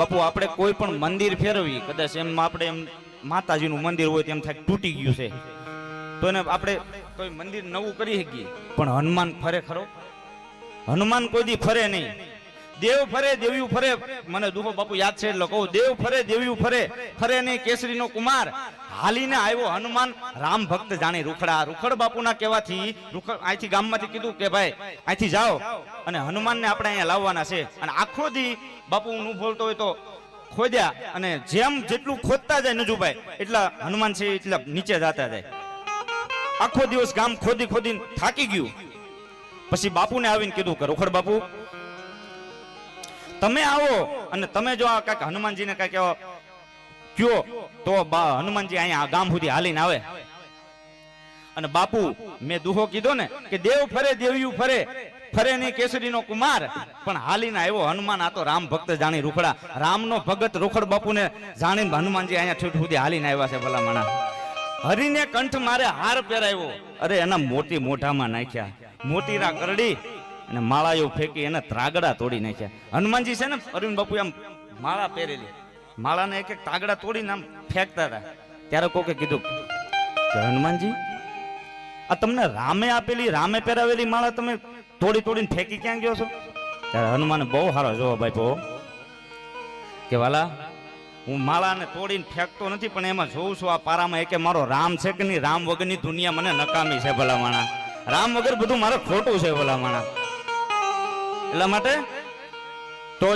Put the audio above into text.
બાપુ, આપણે કોઈ પણ મંદિર ફેરવી કદાચ એમ આપણે એમ માતાજીનું મંદિર હોય તેમ થાય તૂટી ગયું છે. તો એને આપણે કોઈ મંદિર નવું કરી શકીએ. પણ હનુમાન ફરે ખરો? હનુમાન કોઈ દી ફરે નહીં. દેવ ફરે દેવ્યું ફરે. મને દુખો બાપુ યાદ છે, એટલે કહું, દેવ ફરે દેવ્યું ફરે. ફરે નહીં, કેસરીનો કુમાર. હાલીને આવ્યો હનુમાન. રામ ભક્ત જાણે રૂખડા. રૂખડ બાપુના કહેવાથી, રૂખડ, અહીંથી ગામમાંથી કીધું કે ભાઈ, અહીંથી જાઓ. અને હનુમાનને આપણે અહીંયા લાવવાના છે. અને આખો દી બાપુ હું બોલતો હોય તો ખોદ્યા. અને જેમ જેટલું ખોદતા જાય નજુભાઈ, એટલા હનુમાન છે, એટલા નીચે જતા જાય. આખો દિવસ ગામ ખોદી ખોદીને થાકી ગયું. પછી બાપુને આવીને કીધું કે, રૂખડ બાપુ તમે આવો અને તમે જો આ કાંઈક હનુમાનજીને કાંઈક કયો, તો હનુમાનજી અહીંયા ગામ સુધી હાલીને આવે. અને બાપુ, મેં દુહો કીધો ને કે દેવ ફરે, દેવ્યું ફરે ફરે નહીં કેસરીનો કુમાર. પણ હાલીને આવ્યો હનુમાન, આ તો રામ ભક્ત જાણી રૂખડા. રામનો ભગત રૂખડ બાપુને જાણીને હનુમાનજી અહીંયા ઠેઠ સુધી હાલીને આવ્યા છે ભલા મણા હરીને કંઠ મારે હાર પહેરાવ્યો. અરે એના મોટી મોઢામાં નાખ્યા. મોટી રા કરડી અને માળાઓ ફેંકી એને ત્રાગડા તોડી નાખ્યા. હનુમાનજી છે ને, અરવિંદ બાપુ આમ માળા પહેરેલી. માળાને એક એક તાગડા તોડીને આમ ફેંકતા હતા. ત્યારે કોકે કીધું કે હનુમાનજી, આ તમને રામે આપેલી, રામે પહેરાવેલી માળા તમે તોડી તોડીને ફેંકી ક્યાં ગયો છો? ત્યારે હનુમાને બહુ સારો જવાબ આપ્યો કે વાલા, હું માળાને તોડીને ફેંકતો નથી, પણ એમાં જોઉં છું આ પારામાં એકે મારો રામ છે કે નહીં? રામ વગરની દુનિયા મને નકામી છે ભલા માણા રામ વગર બધું મારે ખોટું છે ભલા માણા એટલા માટે